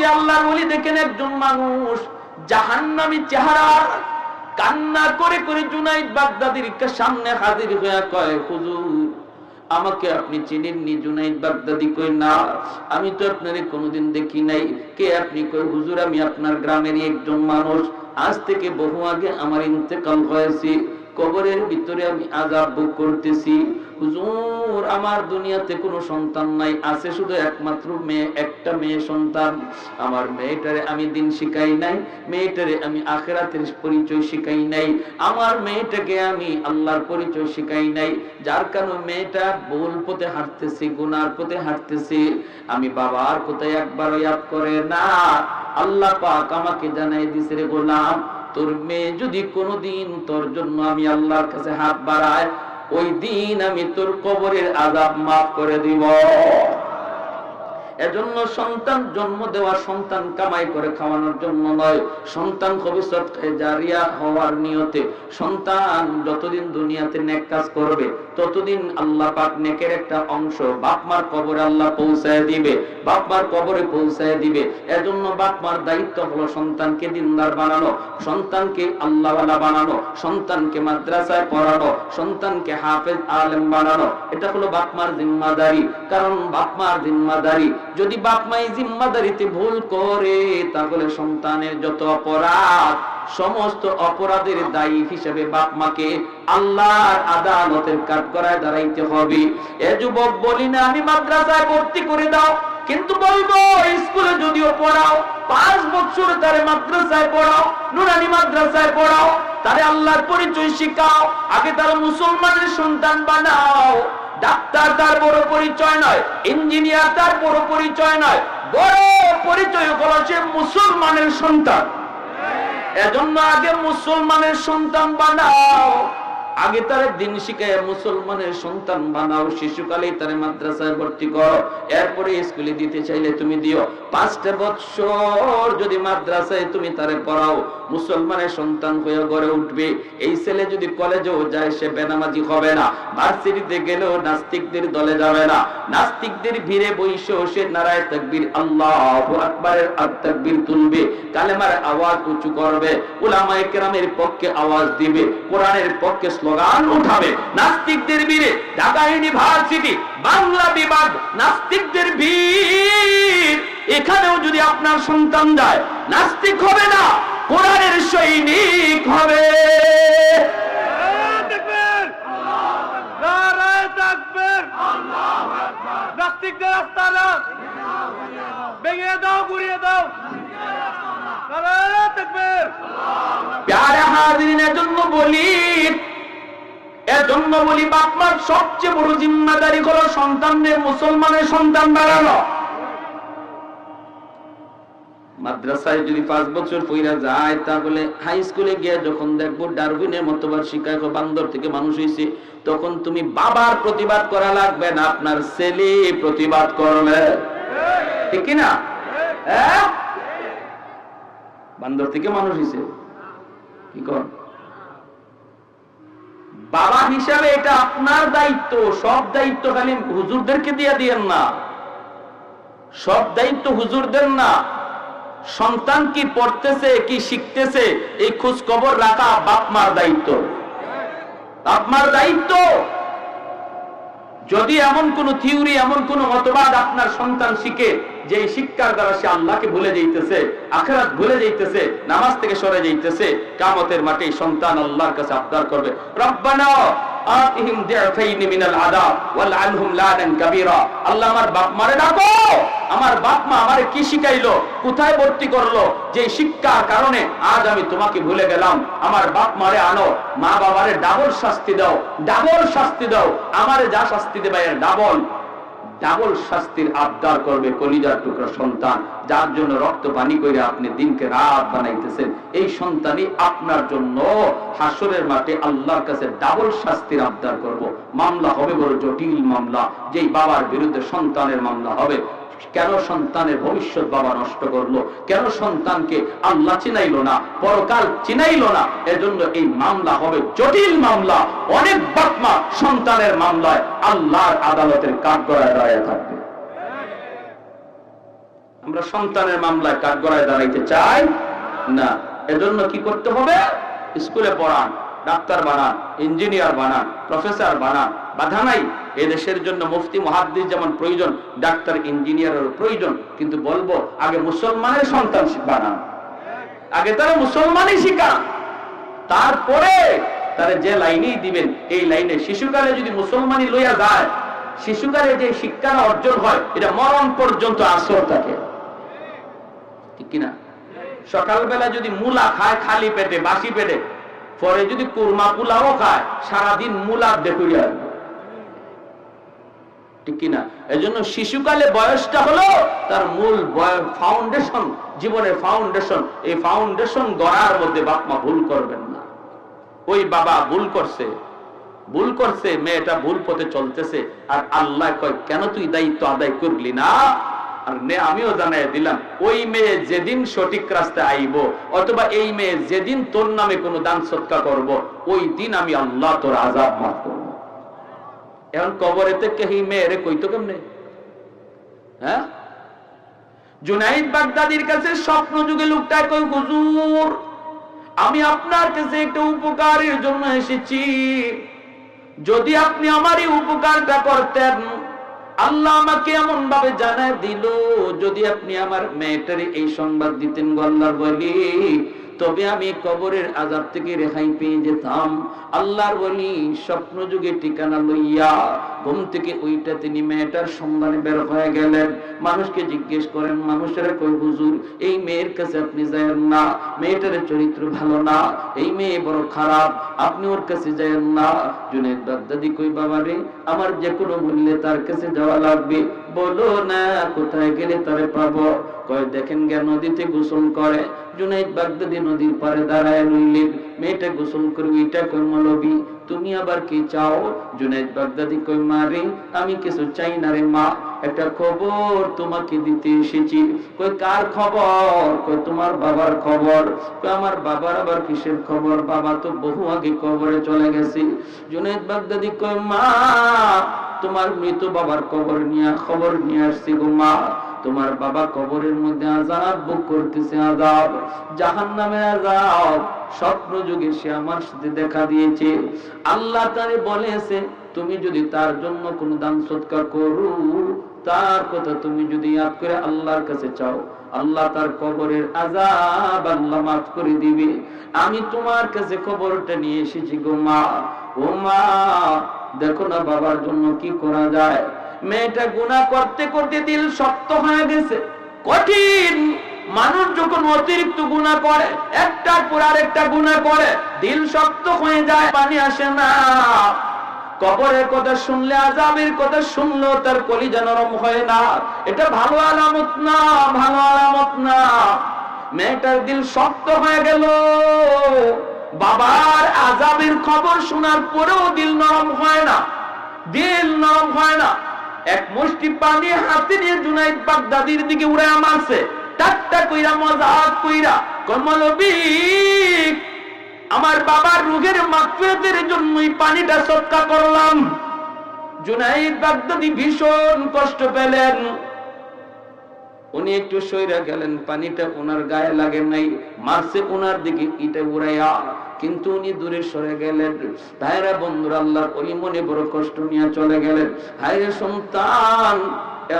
যদি আল্লাহর ওলি দেখেন একজন মানুষ জাহান্নামী চেহারার কান্না করে করে জুনাইদ বাগদাদির সামনে হাজির হয়ে কয়, হুজুর, আমাকে আপনি চিনেননি? জুনাইদ বাগদাদি কই না, আমি তো আপনারে কোনোদিন দেখি নাই। কে আপনি কই হুজুর, আমি আপনার গ্রামেরই একজন মানুষ। আজ থেকে বহু আগে আমার ইন্তেকাল হয়েছে। কবরের ভিতরে আমি আজাব ভোগ করতেছি। হুজুর, আমার দুনিয়াতে কোনো সন্তান নাই, আছে শুধু একমাত্র মেয়ে, একটা মেয়ে সন্তান। আমার মেয়েটারে আমি দিন শিখাই নাই, মেয়েটারে আমি আখেরাতের পরিচয় শিখাই নাই। আমার মেয়েটাকে আমি আল্লাহর পরিচয় শিখাই নাই। যার কারণে মেয়েটা ভুল পথে হাঁটতেছি, গুনার পথে হাঁটতেছি। আমি বাবার কোথায় একবার ইয়াদ করে না। আল্লাহ পাক আমাকে জানাই দিছে রে গোলাম তোর মেয়ে যদি কোনোদিন তোর জন্য আমি আল্লাহর কাছে হাত বাড়ায়, ওই দিন আমি তোর কবরের আজাব মাফ করে দিব। এজন্য সন্তান জন্ম দেওয়া সন্তান কামাই করে খাওয়ানোর জন্য নয়। সন্তান ভবিষ্যৎ জারিয়া হওয়ার নিয়তে সন্তান যতদিন দুনিয়াতে নেক কাজ করবে, ততদিন আল্লাহ পাক নেকের একটা অংশ বাপমার কবরে আল্লাহ পৌঁছায় দিবে, বাপমার কবরে পৌঁছায় দিবে। এজন্য বাপমার দায়িত্ব হলো সন্তানকে দিনদার বানানো, সন্তানকে আল্লাহওয়ালা বানানো, সন্তানকে মাদ্রাসায় পড়ানো, সন্তানকে হাফেজ আলেম বানানো। এটা হলো বাপমার জিম্মাদারি। কারণ বাপমার জিম্মাদারি যদি বাপমাই জিম্মাদারিতে ভুল করে, তাহলে সন্তানের যত অপরাধ, সমস্ত অপরাধের দায়ী হিসেবে বাপ মাকে আল্লাহর আদালতের কাঠ করায় দাঁড়াইতে হবে। এ যুবক বলি না, আমি মাদ্রাসায় ভর্তি করে দাও, কিন্তু বলব, স্কুলে যদিও পড়াও, পাঁচ বছর তারে মাদ্রাসায় পড়াও, নুরানি মাদ্রাসায় পড়াও, তারে আল্লাহর পরিচয় শিখাও, আগে তারা মুসলমানের সন্তান বানাও। ডাক্তার তার বড় পরিচয় নয়, ইঞ্জিনিয়ার তার বড় পরিচয় নয়, বড় পরিচয় হলো সে মুসলমানের সন্তান। এজন্য আগে মুসলমানের সন্তান বানাও। আগে তার দিন শিখায়, মুসলমানের সন্তান বানাও শিশুকালে তার মাদ্রাসায় ভর্তি করো। এরপরে স্কুলে দিতে চাইলে তুমি দিও। পাঁচটা বছর যদি মাদ্রাসায় তুমি তারে পড়াও, মুসলমানের সন্তান হয়ে গড়ে উঠবে। এই ছেলে যদি কলেজেও যায়, সে বেনামাজি হবে না। ভার্সিটিতে গেলেও নাস্তিকদের দলে যাবে না। নাস্তিকদের ভিড়ে বইসে, সে নারায় তাকবীর, আল্লাহ আকবরের আর তাকবীর তুলবে। কালেমার আওয়াজ উঁচু করবে। উলামায়ে কেরামের পক্ষে আওয়াজ দিবে। কোরআনের পক্ষে স্লোগান উঠাবে। নাস্তিকদের ভিড়ে ঢাকা ইউনিভার্সিটি বাংলা বিভাগ নাস্তিকদের ভিড়। এখানেও যদি আপনার সন্তান যায় নাস্তিক হবে না কোরআনের সৈনিক হবে। নাস্তিকদের আস্তানা ভেঙে দাও গুড়িয়ে দাও। নারায়ণ তাকবীর জন্য বলি এজন্য বলি বাপমার সবচেয়ে বড় জিম্মাদারি হলো সন্তানদের মুসলমানের সন্তান বাড়ানো। মাদ্রাসায় যদি পাঁচ বছর পইরা যায়, তাহলে হাই স্কুলে গিয়ে যখন দেখব ডারউইনের মতবার শিক্ষা বান্দর থেকে মানুষ হয়েছে তখন তুমি বাবার প্রতিবাদ করা লাগবে না, আপনার ছেলে প্রতিবাদ করবে। ঠিক না হ্যাঁ? বান্দর থেকে মানুষ হয়েছে কি কর? বাবা হিসাবে এটা আপনার দায়িত্ব, সব দায়িত্ব খালি হুজুরদেরকে দিয়ে দিয়েন না। সব দায়িত্ব হুজুরদের না। সন্তান কি পড়তেছে, কি শিখতেছে, এই খোঁজ খবর রাখা বাপমার দায়িত্ব। বাপমার দায়িত্ব। যদি এমন কোন থিওরি, এমন কোন মতবাদ আপনার সন্তান শিখে, যে শিক্ষার দ্বারা সে আল্লাহকে ভুলে যাইতেছে, আখেরাত ভুলে যাইতেছে, নামাজ থেকে সরে যাইতেছে কামতের মাঠে সন্তান আল্লাহর কাছে আবদার করবে। রব্বানা আতিহিম দিআফাইনি মিনাল আযাব ওয়াল আনহুম লানান কাবীরা। আল্লাহ আমার বাপ মারে ডাকো। আমার বাপ মা আমারে কি শিখাইলো? কোথায় ভর্তি করল? যে শিক্ষার কারণে আজ আমি তোমাকে ভুলে গেলাম। আমার বাপ মারে আনো। মা বাবারে ডাবল শাস্তি দাও। ডাবল শাস্তি দাও। আমারে যা শাস্তি দেবে ডাবল। ডাবল শাস্তির আবদার করবে কলিজার টুকরা সন্তান, যার জন্য রক্ত পানি করে আপনি দিনকে রাত বানাইতেছেন। এই সন্তানই আপনার জন্য হাসরের মাঠে আল্লাহর কাছে ডাবল শাস্তির আবদার করব। মামলা হবে বড় জটিল মামলা, যেই বাবার বিরুদ্ধে সন্তানের মামলা হবে। কেন সন্তানের ভবিষ্যৎ বাবা নষ্ট করল? কেন সন্তানকে আল্লাহ চিনাইলো না? পরকাল চিনাইলো না? এজন্য এই মামলা হবে জটিল মামলা। অনেক বাপমা সন্তানের মামলায় আল্লাহর আদালতের কাঠ গড়ায় দাঁড়িয়ে থাকবে। আমরা সন্তানের মামলায় কাঠগড়ায় দাঁড়াইতে চাই না। এজন্য কি করতে হবে? স্কুলে পড়ান, ডাক্তার বানান, ইঞ্জিনিয়ার বানান, প্রফেসর বানান। বাধা নাই। এ দেশের জন্য মুফতি, মহাদ্দিস যেমন প্রয়োজন, ডাক্তার, ইঞ্জিনিয়ারের প্রয়োজন, কিন্তু বলব, আগে মুসলমানের সন্তান বানান আগে তারা মুসলমানই শিখান তারপরে তারা যে লাইনেই দিবেন, এই লাইনে শিশুকালে যদি মুসলমানই লইয়া যায়, শিশুকালে যে শিক্ষাটা অর্জন হয়, এটা মরণ পর্যন্ত আসর থাকে। ঠিক কিনা? সকালবেলা যদি মূলা খায় খালি পেটে, বাসি পেটে, পরে যদি কুরমা পোলাও খায়, সারাদিন মূলা আসবে। কিনা? এজন্য শিশুকালে বয়সটা হলো তার মূল ফাউন্ডেশন জীবনের ফাউন্ডেশন এই ফাউন্ডেশন গড়ার মধ্যে বাপ মা ভুল করবেন না। ওই বাবা ভুল করছে। ভুল করছে, মেয়েটা ভুল পথে চলতেছে। আর আল্লাহ কয়, কেন তুই দায়িত্ব আদায় করলি না? আর আমিও জানাই দিলাম, ওই মেয়ে যেদিন সঠিক রাস্তায় আইব, অথবা এই মেয়ে যেদিন তোর নামে কোনো দান সৎকা করব, ওই দিন আমি আল্লাহ তোর আজাব মাফ করব। এখন কবরেতে কেহি মেয়েরে কইতো কেমনে? হ্যাঁ? জুনাইদ বাগদাদির কাছে স্বপ্ন যুগে লোকটা কই হুজুর, আমি আপনার কাছে একটা উপকারের জন্য এসেছি। যদি আপনি আমার এই উপকারটা করতেন, আল্লাহ আমাকে এমন ভাবে জানায় দিল। যদি আপনি আমার মেয়েটারে এই সংবাদ দিতেন গল্লার তবে আমি কবরের আজাব থেকে রেহাই পেয়ে যেতাম। আল্লাহর বলি স্বপ্ন যুগে ঠিকানা লইয়া ঘুম থেকে ওইটা তিনি মেয়েটার সন্ধানে বের হয়ে গেলেন। মানুষকে জিজ্ঞেস করেন, মানুষেরা কই হুজুর? এই মেয়ের কাছে আপনি যায়েন না। মেয়েটার চরিত্র ভালো না। এই মেয়ে বড় খারাপ। আপনি ওর কাছে যায়েন না। জুনেদ বাগদাদি কই, বাবা রে, আমার যে কোনো মূল্যে তার কাছে যাওয়া লাগবে। বলো না, কোথায় গেলে তারে পাবো? কয়, দেখেন গে নদীতে গোসল করে। জুনাইদ বাগদাদি নদীর পারে দাঁড়ায় রইলেন। মেয়েটা গোসল করবে, এটা কই মলবি। তুমি আবার কি চাও? জুনাইদ বাগদাদি কই মারে আমি কিছু চাই না রে মা। একটা খবর তোমাকে দিতে এসেছি। কই কার খবর? কই তোমার বাবার খবর। কই আমার বাবার আবার কিসের খবর? বাবা তো বহু আগে কবরে চলে গেছে। জুনাইদ বাগদাদি কই মা, তোমার মৃত বাবার কবর নিয়ে, খবর নিয়ে আসছি গো মা। তোমার বাবা কবরের মধ্যে আজাব বুক করতেছে আজাব জাহান নামে আজাব স্বপ্ন যুগে সে আমার সাথে দেখা দিয়েছে। আল্লাহ তারে বলেছে, তুমি যদি তার জন্য কোনো দান সৎকার করো, তার কথা তুমি যদি ইয়াদ করে আল্লাহর কাছে চাও, আল্লাহ তার কবরের আজাব আল্লাহ মাফ করে দিবে। আমি তোমার কাছে খবরটা নিয়ে এসেছি গো মা। ও মা, দেখো না বাবার জন্য কি করা যায়। মেয়েটা গুনাহ করতে করতে দিল, শক্ত হয়ে গেছে। কঠিন মানুষ যখন অতিরিক্ত গুনাহ করে, একটার পর আরেকটা গুনাহ করে, দিল শক্ত হয়ে যায়, পানি আসে না। কবরের কথা শুনলে আজাবের কথা শুনলেও তার কলিজা নরম হয় না। এটা ভালো আলামত না, ভালো আলামত না। মেয়েটার দিল শক্ত হয়ে গেল। বাবার আজাবের খবর শোনার পরেও দিল নরম হয় না। দিল নরম হয় না। এক মুষ্টি পানি হাতে নিয়ে জুনাইদ বাগদাদির দিকে উড়ে মারছে। টাকটা কইরা মজাক কইরা, কমলবি, আমার বাবার রোগের মাকফিরাতের জন্য এই পানিটা সৎকা করলাম। জুনাইদ বাগদাদি ভীষণ কষ্ট পেলেন। উনি একটু সইরা গেলেন, পানিটা ওনার গায়ে লাগে নাই, মারছে ওনার দিকে, ইটা উড়াইয়া কিন্তু উনি দূরে সরে গেলেন। ভাইরা, বন্ধুরা, আল্লাহর ওই মনে বড় কষ্ট নিয়ে চলে গেলেন। ভাইরে, সন্তান,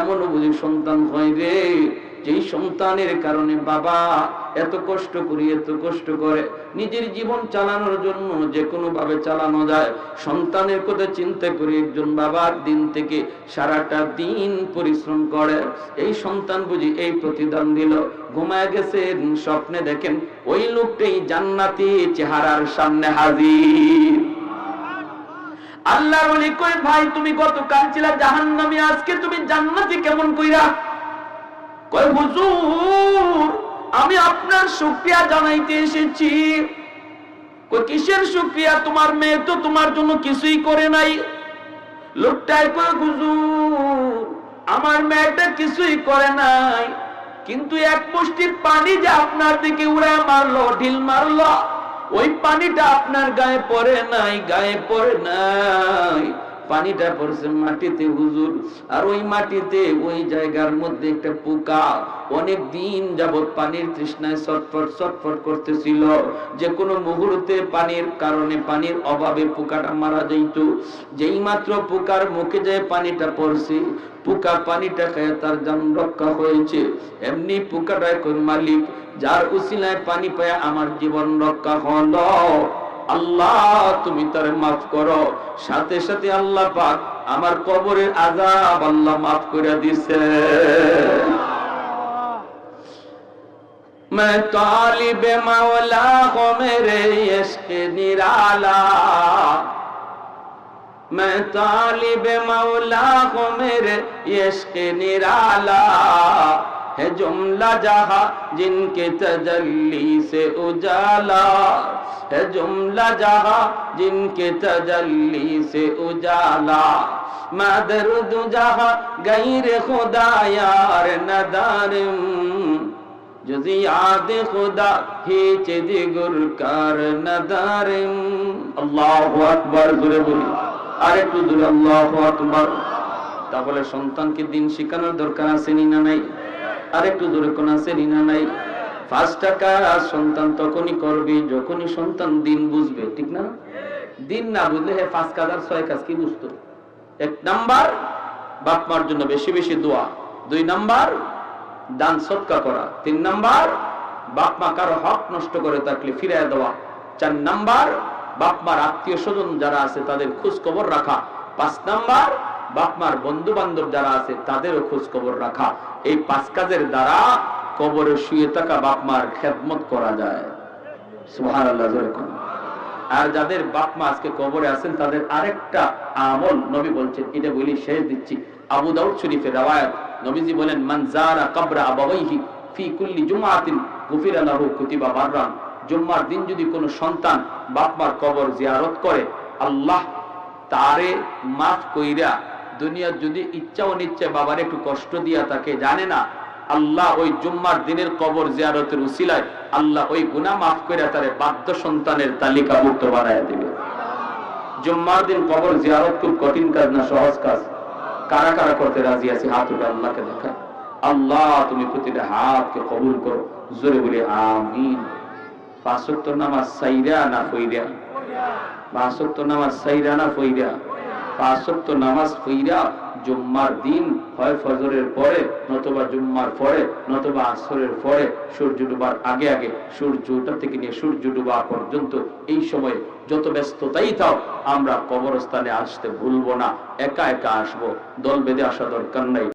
এমন বুঝি সন্তান হয় রে, যেই সন্তানের কারণে বাবা এত কষ্ট করি, এত কষ্ট করে নিজের জীবন চালানোর জন্য যে কোনো ভাবে চালানো যায়। সন্তানের কথা চিন্তা করে একজন বাবার দিন থেকে সারাটা দিন পরিশ্রম করে। এই সন্তান বুঝি এই প্রতিদান দিল। ঘুমায় গেছেন, স্বপ্নে দেখেন ওই লোকটাই জান্নাতি চেহারার সামনে হাজির। আল্লাহ বলি, কই ভাই, তুমি গতকাল ছিলা জাহান্নামী, আজকে তুমি জান্নাতি কেমন কইরা? কই হুজুর আমি আপনার শুকরিয়া জানাইতে এসেছি। কিসের শুকরিয়া? তোমার মেয়ে তো তোমার জন্য কিছুই করে নাই। লোকটাই আমার মেয়েটা কিছুই করে নাই। কিন্তু এক মুষ্টি পানি যে আপনার দিকে উড়ে মারলো, ঢিল মারলো, ওই পানিটা আপনার গায়ে পড়ে নাই, গায়ে পড়ে নাই। পানিটা পড়ছে মাটিতে, হুজুর। আর ওই মাটিতে, ওই জায়গার মধ্যে একটা পোকা অনেক দিন যাবত পানির তৃষ্ণায় ছটফট ছটফট করতেছিল। যে কোনো মুহূর্তে পানির কারণে, পানির অভাবে পোকাটা মারা যাইত। যেই মাত্র পোকার মুখে যায় পানিটা পড়ছে, পোকা পানিটা খেয়ে তার জান রক্ষা হয়েছে। এমনি পোকাটা এখন মালিক, যার উসিলায় পানি পায় আমার জীবন রক্ষা হলো। আল্লাহ তুমি তার মাফ করো সাথে সাথে আল্লাহ পাক আমার কবরের আজাব আল্লাহ মাফ করে দিছে میں طالب مولا کو میرے عشق نرالا میں طالب مولا کو میرے عشق نرالا ہے جملہ جہاں جن کے تجلی سے اجالا ہے جملہ جہاں جن کے تجلی سے اجالا مدرد جہاں غیر خدا یار ندارم جزیات خدا ہیچ دیگر کار ندارم اللہ اکبر ذرے بولی আরে একটু দূরে আল্লাহ আকবার তাহলে সন্তানকে দিন শেখানোর দরকার আছে না নাই আর একটু জোরে কোন আছে নি না নাই। পাঁচটা কাজ সন্তান তখনই করবে, যখনই সন্তান দিন বুঝবে, ঠিক না? দিন না বুঝলে হে পাঁচ কাজ আর ছয় কাজ, কি বুঝতো? এক নাম্বার, বাপ মার জন্য বেশি বেশি দোয়া। দুই নাম্বার, দান সৎকা করা। তিন নাম্বার, বাপ মা কারও হক নষ্ট করে থাকলে ফিরিয়ে দেওয়া। চার নাম্বার, বাপ মার আত্মীয় স্বজন যারা আছে তাদের খোঁজ খবর রাখা। পাঁচ নাম্বার বাপ মার বন্ধু বান্ধব যারা আছে, তাদেরও খোঁজ খবর রাখা। এই পাঁচ কাজের দ্বারা কবরে শুয়ে থাকা বাপ মার খেদমত করা যায়। আর যাদের বাপ মা আজকে কবরে আছেন, তাদের আরেকটা আমল নবী বলছেন, এটা বলি শেষ দিচ্ছি। আবু দাউদ শরীফের রাওয়ায়াত, নবীজি বলেন, মান জারা কবরা আবাওয়াইহি ফি কুল্লি জুমআতিন গুফিরা লাহু কুতিবা বাররান। জুম্মার দিন যদি কোনো সন্তান বাপ মার কবর জিয়ারত করে, আল্লাহ তারে মাফ কইরা দুনিয়ার যদি ইচ্ছা অনিচ্ছায় বাবার একটু কষ্ট দিয়া তাকে জানে না, আল্লাহ ওই জুম্মার দিনের কবর জিয়ারতের উসিলায় আল্লাহ ওই গুনাহ মাফ করে তারে বাধ্য সন্তানের তালিকা মুক্ত বানায় দিবে। জুম্মার দিন কবর জিয়ারত খুব কঠিন কাজ না সহজ কাজ? কারা কারা করতে রাজি আছে? হাত উঠে আল্লাহকে দেখা আল্লাহ, তুমি প্রতিটা হাতকে কবুল করো। জোরে বলে, আমিন। পাঁচক্ত নামাজ সাইরা না ফইরা? পাঁচক্ত নামাজ সাইরা না ফইরা? পাঁচক্ত নামাজ ফইরা জুম্মার দিন হয় ফজরের পরে, নতবা জুম্মার পরে, নতবা আসরের পরে, সূর্য ডুবার আগে আগে, সূর্য ওঠা থেকে নিয়ে সূর্য ডুবা পর্যন্ত, এই সময় যত ব্যস্ততাই থাও আমরা কবরস্থানে আসতে ভুলবো না, একা একা আসব, দল বেঁধে আসা দরকার নাই।